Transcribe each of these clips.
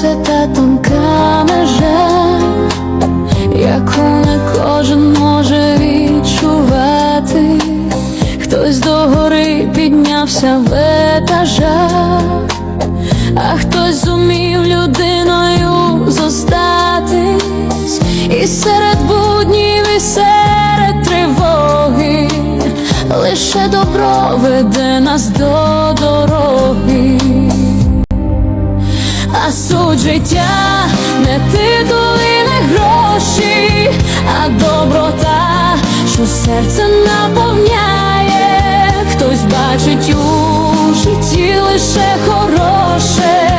є та тонка межа, яку не кожен може відчувати. Хтось догори піднявся в етажах, а хтось зумів людиною зостатись, і серед буднів, і серед тривоги, лише добро веде нас до дороги. Суть життя не титул і не гроші, а доброта, що серце наповняє, хтось бачить у житті лише хороше,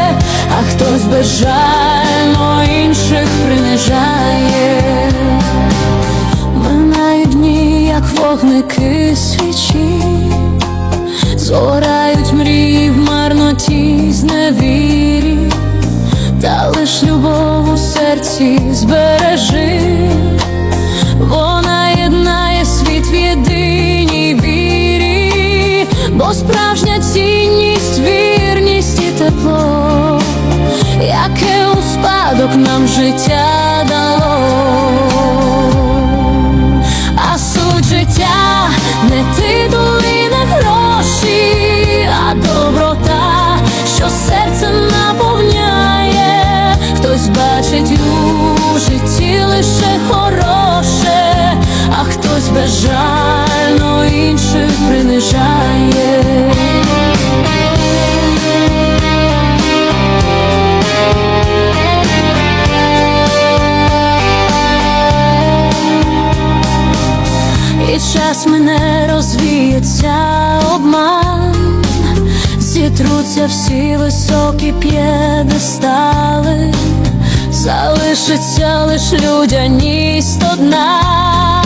а хтось безжально інших принижає. Минають дні, як вогники свічі, згорають серці збережи, вона єднає світ в єдиній вірі, бо справжня цінність, вірність і тепло, яке у спадок нам життя дало. А суть життя не титул лише хороше, а хтось безжально інших принижає. І час мене розвіється обман, зітруться всі високі п'єдестали, залишиться лиш людяність одна,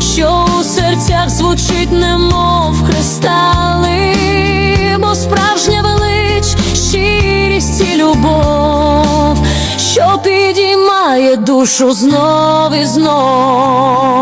що у серцях звучить, немов кристали, бо справжня велич, щирість і любов, що підіймає душу знов і знов.